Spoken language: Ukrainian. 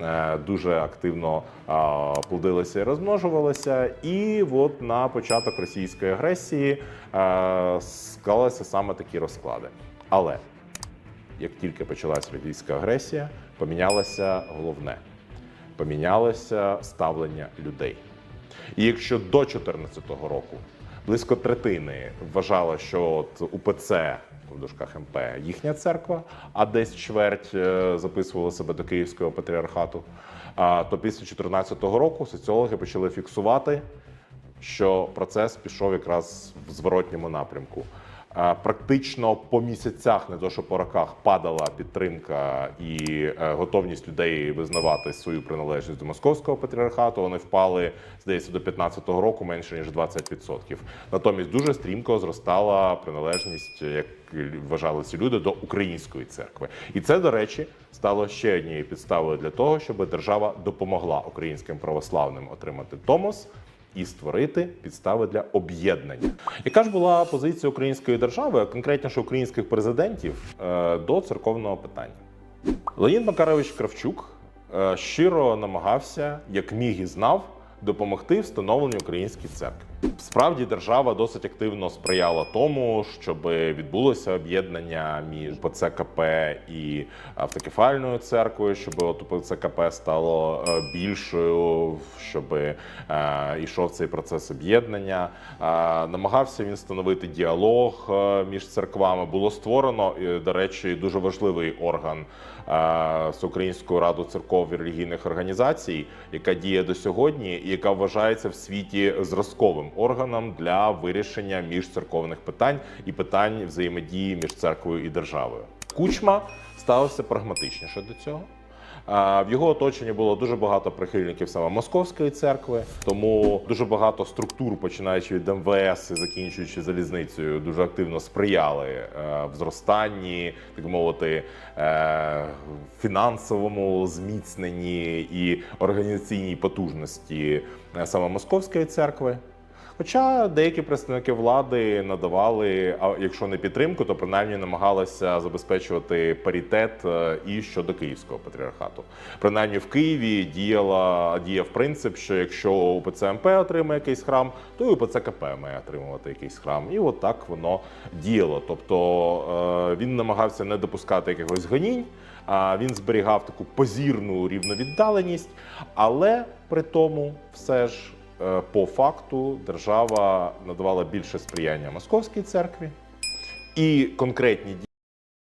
е, дуже активно плодилися і розмножувалися. І от на початок російської агресії е, склалися саме такі розклади. Але як тільки почалась російська агресія, помінялося головне помінялося ставлення людей. І якщо до 2014 року близько третини вважало, що от УПЦ в дужках МП їхня церква, а десь чверть записувала себе до Київського патріархату, а, то після 2014 року соціологи почали фіксувати, що процес пішов якраз в зворотньому напрямку. Практично по місяцях, не то що по роках, падала підтримка і е, готовність людей визнавати свою приналежність до московського патріархату. Вони впали, здається, до 15-го року менше ніж 20%. Натомість дуже стрімко зростала приналежність, як вважали ці люди, до української церкви. І це, до речі, стало ще однією підставою для того, щоб держава допомогла українським православним отримати Томос і створити підстави для об'єднання. Яка ж була позиція української держави, конкретніше українських президентів е, до церковного питання? Леонід Макарович Кравчук е, щиро намагався, як міг і знав, допомогти встановленню української церкви. Справді держава досить активно сприяла тому, щоб відбулося об'єднання між ПЦКП і автокефальною церквою, щоб от ПЦКП стало е, більшою, щоб е, йшов цей процес об'єднання. Намагався він встановити діалог е, між церквами. Було створено, до речі, дуже важливий орган е, Всеукраїнську раду церков і релігійних організацій, яка діє до сьогодні, яка вважається в світі зразковим органом для вирішення міжцерковних питань і питань взаємодії між церквою і державою. Кучма ставився прагматичніше до цього. В його оточенні було дуже багато прихильників саме московської церкви, тому дуже багато структур, починаючи від МВС і закінчуючи залізницею, дуже активно сприяли е, в зростанні, так мовити, е, фінансовому зміцненні і організаційній потужності е, саме московської церкви. Хоча деякі представники влади надавали, а якщо не підтримку, то принаймні намагалися забезпечувати паритет е, і щодо Київського патріархату. Принаймні в Києві діяла діяв принцип, що якщо УПЦ МП отримає якийсь храм, то і УПЦ КП має отримувати якийсь храм. І от так воно діяло. Тобто е, він намагався не допускати якихось гонінь. А він зберігав таку позірну рівновіддаленість, але при тому все ж по факту держава надавала більше сприяння московській церкві. І конкретні